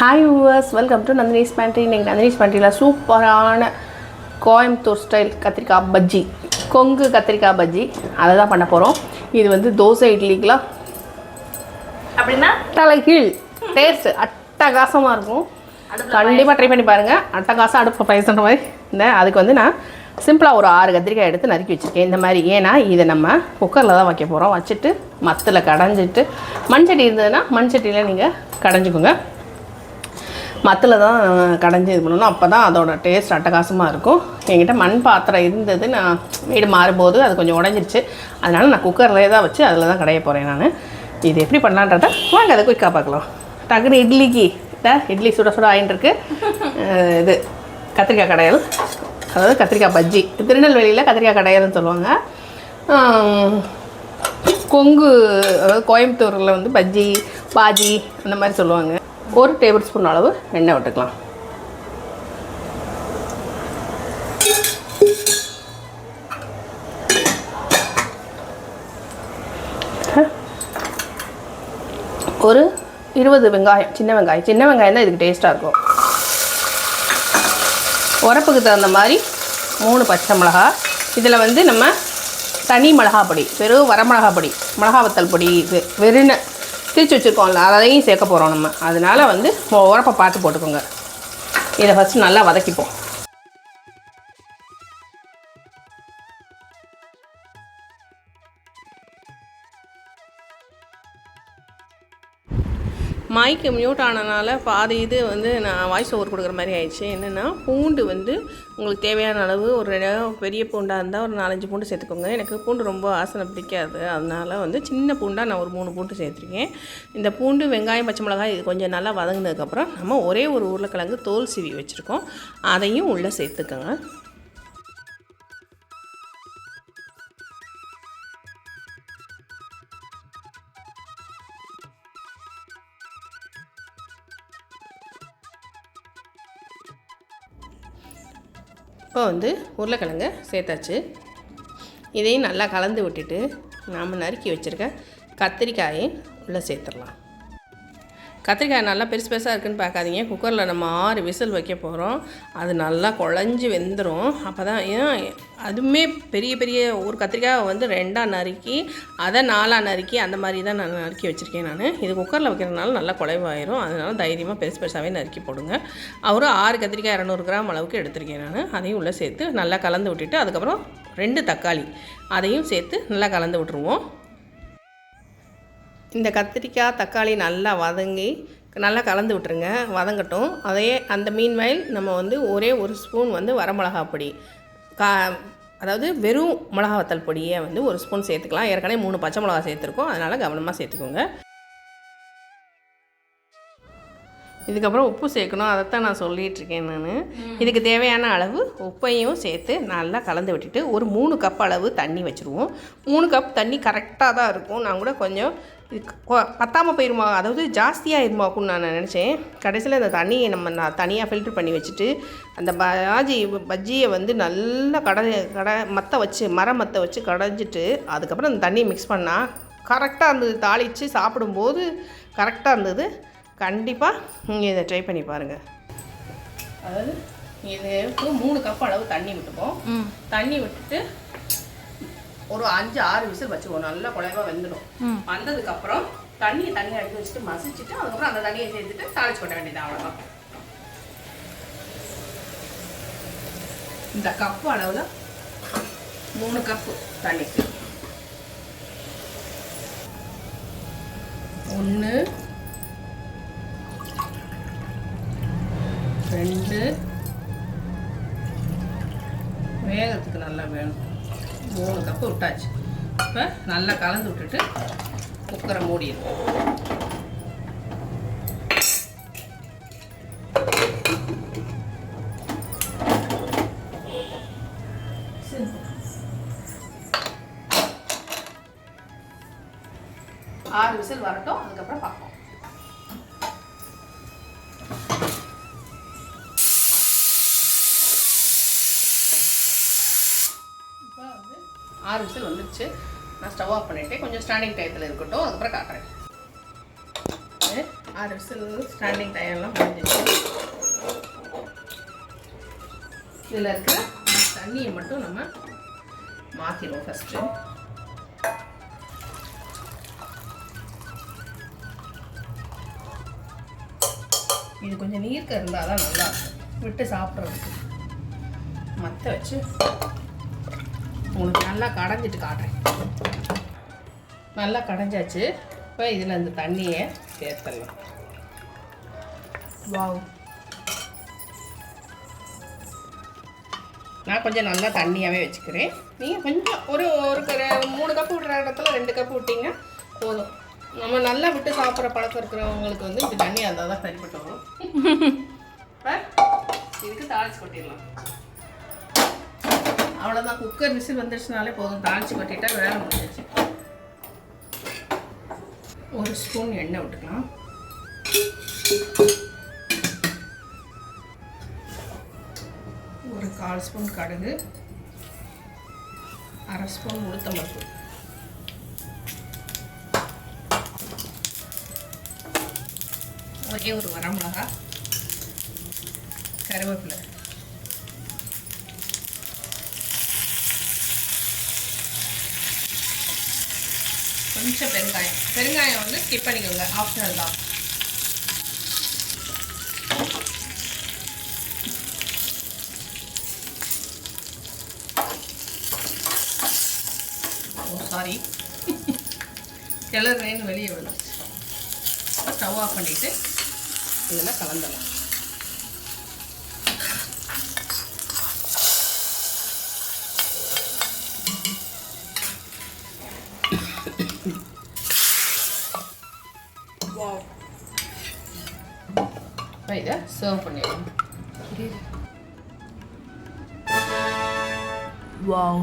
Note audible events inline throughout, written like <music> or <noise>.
Hi viewers welcome to Nandini's pantry இன்றைக்கி நந்தினிஸ் பேண்ட்ரியில் சூப்பரான Coimbatore style கத்திரிக்காய் பஜ்ஜி கொங்கு கத்திரிக்காய் பஜ்ஜி. அதை தான் பண்ண போகிறோம் இது வந்து தோசை இட்லிக்கெலாம் அப்படின்னா? தலைகீழ். டேஸ்ட் அட்டகாசமாக இருக்கும். கண்டிப்பாக ட்ரை பண்ணி பாருங்கள் அட்டகாசம் அடுப்பு பேசுகிற மாதிரி. இந்த அதுக்கு வந்து நான் சிம்பிளாக ஒரு ஆறு கத்திரிக்காய் எடுத்து நறுக்கி வச்சுருக்கேன். இந்த மாதிரி. ஏன்னா இதை நம்ம குக்கரில் தான் வைக்க போகிறோம் வச்சுட்டு மத்தில் கடைஞ்சிட்டு மண்சட்டி இருந்ததுன்னா மண்சட்டியில் நீங்கள் கடைஞ்சிக்கோங்க. மத்தில் தான் கடைஞ்சி இது பண்ணணும். அப்போ தான் அதோட டேஸ்ட் அட்டகாசமாக இருக்கும். என்கிட்ட மண் பாத்திரம் இருந்தது. நான் வீடு மாறும்போது அது கொஞ்சம் உடஞ்சிருச்சு. அதனால் நான் குக்கர்லேயே தான் வச்சு அதில் தான் கடைய போகிறேன் நான். இது எப்படி பண்ணலான்றத வாங்க அதை குயிக்காக பார்க்கலாம். டக்குனு இட்லிக்கு இட்லி சுட சுட ஆயின்னு இருக்கு. இது கத்திரிக்காய் கடையல். அதாவது கத்திரிக்காய் பஜ்ஜி. திருநெல்வேலியில் கத்திரிக்காய் கடையல்னு சொல்லுவாங்க. கொங்கு அதாவது கோயம்புத்தூரில் வந்து பஜ்ஜி பாஜி அந்த மாதிரி சொல்லுவாங்க. ஒரு டேபிள் ஸ்பூன் அளவு எண்ணெய் விட்டுக்கலாம். ஒரு இருபது வெங்காயம் சின்ன வெங்காயம். சின்ன வெங்காயம் தான் இதுக்கு டேஸ்ட்டாக இருக்கும். உரப்புக்கு தகுந்த மாதிரி மூணு பச்சை மிளகா. இதில் வந்து நம்ம தனி மிளகாப்பொடி வெறும் வரமிளகா பொடி மிளகா வத்தல் பொடி இது வெறுன்னு திரிச்சு வச்சுருக்கோம்ல அதையும் சேர்க்க போகிறோம் நம்ம. அதனால் வந்து உரப்பை பார்த்து போட்டுக்கோங்க. இதை ஃபஸ்ட்டு நல்லா வதக்கிப்போம். மைக்கு மியூட் ஆனதுனால பாதி இது வந்து நான் வாய்ஸ் ஓவர் கொடுக்குற மாதிரி ஆயிடுச்சு. என்னென்னா பூண்டு வந்து உங்களுக்கு தேவையான அளவு ஒரு பெரிய பூண்டாக இருந்தால் ஒரு நாலஞ்சு பூண்டு சேர்த்துக்கோங்க. எனக்கு பூண்டு ரொம்ப ஆசனை பிடிக்காது. அதனால வந்து சின்ன பூண்டாக நான் ஒரு மூணு பூண்டு சேர்த்துருக்கேன். இந்த பூண்டு வெங்காயம் பச்சை மிளகாய் இது கொஞ்சம் நல்லா வதங்கினதுக்கப்புறம் நம்ம ஒரே ஒரு உருளைக்கிழங்கு தோல் சீவி வச்சுருக்கோம். அதையும் உள்ளே சேர்த்துக்கோங்க. இப்போ வந்து உருளைக்கிழங்க சேர்த்தாச்சு. இதையும் நல்லா கலந்து விட்டுட்டு நாம் நறுக்கி வச்சுருக்க கத்திரிக்காயையும் உள்ளே சேர்த்துடலாம். கத்திரிக்காய் நல்லா பெருசு பெருசாக இருக்குன்னு பார்க்காதீங்க. குக்கரில் நம்ம ஆறு விசில் வைக்க போகிறோம் அது நல்லா குழஞ்சி வெந்துடும் அப்போ தான் ஏன் அதுவுமே பெரிய பெரிய ஒரு கத்திரிக்காய் வந்து ரெண்டாக நறுக்கி அதை நாலாக நறுக்கி அந்த மாதிரி தான் நான் நறுக்கி வச்சுருக்கேன் நான். இது குக்கரில் வைக்கிறதுனால நல்லா குழைவாயிரும். அதனால தைரியமாக பெருசு பெருசாகவே நறுக்கி போடுங்க. ஒரு ஆறு கத்திரிக்காய் இரநூறு கிராம் அளவுக்கு எடுத்திருக்கேன் நான். அதையும் உள்ளே சேர்த்து நல்லா கலந்து விட்டுட்டு அதுக்கப்புறம் ரெண்டு தக்காளி அதையும் சேர்த்து நல்லா கலந்து விட்டுருவோம். இந்த கத்திரிக்காய் தக்காளி நல்லா வதங்கி நல்லா கலந்து விட்டுருங்க. வதங்கட்டும். அதே அந்த மீன் வயல் நம்ம வந்து ஒரே ஒரு ஸ்பூன் வந்து வரமிளகா பொடி. கா அதாவது வெறும் மிளகாத்தல் பொடியை வந்து ஒரு ஸ்பூன் சேர்த்துக்கலாம். ஏற்கனவே மூணு பச்சை மிளகா சேர்த்துருக்கோம். அதனால் கவனமாக சேர்த்துக்கோங்க. இதுக்கப்புறம் உப்பு சேர்க்கணும். அதைத்தான் நான் சொல்லிட்டு இருக்கேன் நான் இதுக்கு தேவையான அளவு உப்பையும் சேர்த்து நல்லா கலந்து விட்டுட்டு ஒரு மூணு கப் அளவு தண்ணி வச்சுருவோம். மூணு கப் தண்ணி கரெக்டாக தான் இருக்கும். நான் கூட கொஞ்சம் இது கொ- பத்தாம போயிருமா? அதாவது ஜாஸ்தியாக இருமாக்கும்னு நான் நினச்சேன். கடைசியில் அந்த தண்ணியை நம்ம நான் தனியாக ஃபில்ட்ரு பண்ணி வச்சுட்டு அந்த பாஜி பஜ்ஜியை வந்து நல்லா கடை கடை மத்த வச்சு மரம் மத்த வச்சு கடைஞ்சிட்டு அதுக்கப்புறம் அந்த தண்ணியை மிக்ஸ் பண்ணால் கரெக்டாக இருந்தது தாளித்து சாப்பிடும்போது கரெக்டாக இருந்தது. கண்டிப்பாக நீங்கள் இதை ட்ரை பண்ணி பாருங்கள் அதாவது இதுக்கு மூணு கப் அளவு தண்ணி விட்டுப்போம். தண்ணி விட்டுட்டு ஒரு அஞ்சு ஆறு விசில் வச்சுருவோம். நல்லா குழைவா வெந்துடும். வந்ததுக்கப்புறம் தண்ணியை தண்ணி எடுத்து வச்சுட்டு மசிச்சுட்டு அதுக்கப்புறம் அந்த தண்ணியை சேர்த்துட்டு தாளிச்சு கொட்ட வேண்டியது அவ்வளோதான் இந்த கப்பு அளவில் மூணு கப்பு தண்ணிக்கு. ஒன்று அளவுக்கு விட்டாச்சு. இப்போ நல்லா கலந்து விட்டுட்டு குக்கரை மூடிடுவோம் ஆறு விசில் வரட்டும். ஆறு விசில் வந்துடுச்சு நான் ஸ்டவ் ஆஃப் பண்ணிவிட்டு கொஞ்சம் ஸ்டாண்டிங் டயத்தில் இருக்கட்டும். அதுக்கப்புறம் காட்டுறேன். ஆறு விசில் ஸ்டாண்டிங் டயர்லாம் முடிஞ்சிச்சு. இதில் இருக்கிற தண்ணியை மட்டும் நம்ம மாற்றிடுவோம் ஃபஸ்ட்டு இது கொஞ்சம் நீர்க்க இருந்தால் தான் நல்லா விட்டு சாப்பிட்றதுக்கு. மற்ற வச்சு உங்களுக்கு நல்லா கடைஞ்சிட்டு காட்டுறேன். நல்லா கடைஞ்சாச்சு. இப்போ இதில் அந்த தண்ணியை சேர்த்துடலாம். வாவ். நான் கொஞ்சம் நல்லா தண்ணியாகவே வச்சுக்கிறேன். நீங்கள் கொஞ்சம் ஒரு ஒரு மூணு கப்பு விடுற இடத்துல ரெண்டு கப்பு விட்டீங்க போதும். நம்ம நல்லா விட்டு சாப்பிட்ற பழக்கம் இருக்கிறவங்களுக்கு வந்து இப்படி தண்ணி இருந்தால் தான் சரிப்பட்டு வரும். <laughs> இதுக்கு தாளிச்சு கொட்டிடலாம். அவ்வளோதான் குக்கர் விசில் வந்துடுச்சுனாலே போதும். தாளிச்சு கொட்டிட்டா வேலை முடிஞ்சிச்சு ஒரு ஸ்பூன் எண்ணெய் விட்டுக்கலாம். ஒரு கால் ஸ்பூன் கடுகு. அரை ஸ்பூன் உளுத்தம்பருப்பு. ஒரே ஒரு வரமிளகா. கருவேப்பிலை. கொஞ்சம் பெருங்காயம். பெருங்காயம் வந்து ஸ்கிப் பண்ணிக்கோங்க. ஆப்ஷனல் தான். ஓ சாரி கிளறேன்னு <laughs> வெளியே விடும் ஸ்டவ் ஆஃப் பண்ணிவிட்டு இதெல்லாம் கலந்துடலாம். இப்போ இதை சர்வ் பண்ணிடலாம் வாவ்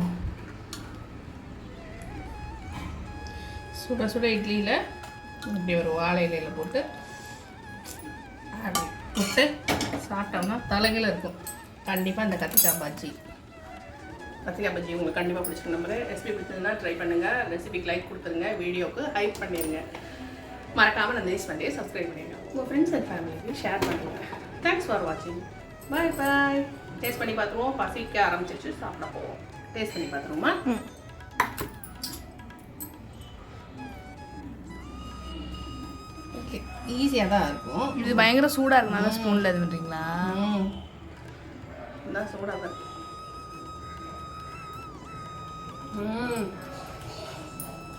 சுட சுட இட்லியில் இப்படி ஒரு வாழை இலையில போட்டு விட்டு சாப்பிட்டோம்னா தலைகள் இருக்கும். கண்டிப்பாக இந்த கத்திரிக்காய் பஜ்ஜி கத்திரிக்காய் பஜ்ஜி உங்களுக்கு கண்டிப்பாக பிடிச்சிருக்க நம்புறேன் ரெசிபி பிடிச்சதுன்னா ட்ரை பண்ணுங்கள் ரெசிபிக்கு லைக் கொடுத்துருங்க. வீடியோக்கு ஹைப் பண்ணிடுங்க மறக்காமல் அந்த ரீஸ் பண்ணி சப்ஸ்கிரைப் பண்ணிடுங்க. உங்கள் ஃப்ரெண்ட்ஸ் அண்ட் ஃபேமிலிக்கு ஷேர் பண்ணுங்கள் தேங்க்ஸ் ஃபார் வாட்சிங் பாய் பாய் டேஸ்ட் பண்ணி பார்த்துருவோம். பசிக்க ஆரம்பிச்சிச்சு சாப்பிட போவோம். டேஸ்ட் பண்ணி பார்த்துருவோமா? ஓகே ஈஸியாக தான் இருக்கும். இது பயங்கர சூடா இருக்கு நல்லா ஸ்பூன்ல இது பண்றீங்களா? ம். இதான் சூடாக தான்.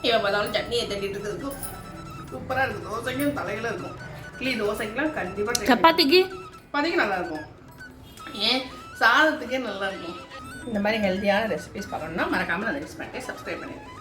இவன் பார்த்தாலும் சட்னியை தட்டிட்டு இருக்கும். சூப்பராக இருக்குது தோசைக்கும் தலையில இருக்கும். இட்லி தோசைக்கெலாம் கண்டிப்பாக சப்பாத்திக்கு? சப்பாத்திக்கு நல்லா இருக்கும் ஏன்? சாதத்துக்கே நல்லா இருக்கும் இந்த மாதிரி ஹெல்த்தியான ரெசிபிஸ் பார்க்கணும்னா மறக்காமல் அந்த ரெசிபி பண்ணிட்டு சப்ஸ்கிரைப் பண்ணிடுங்க.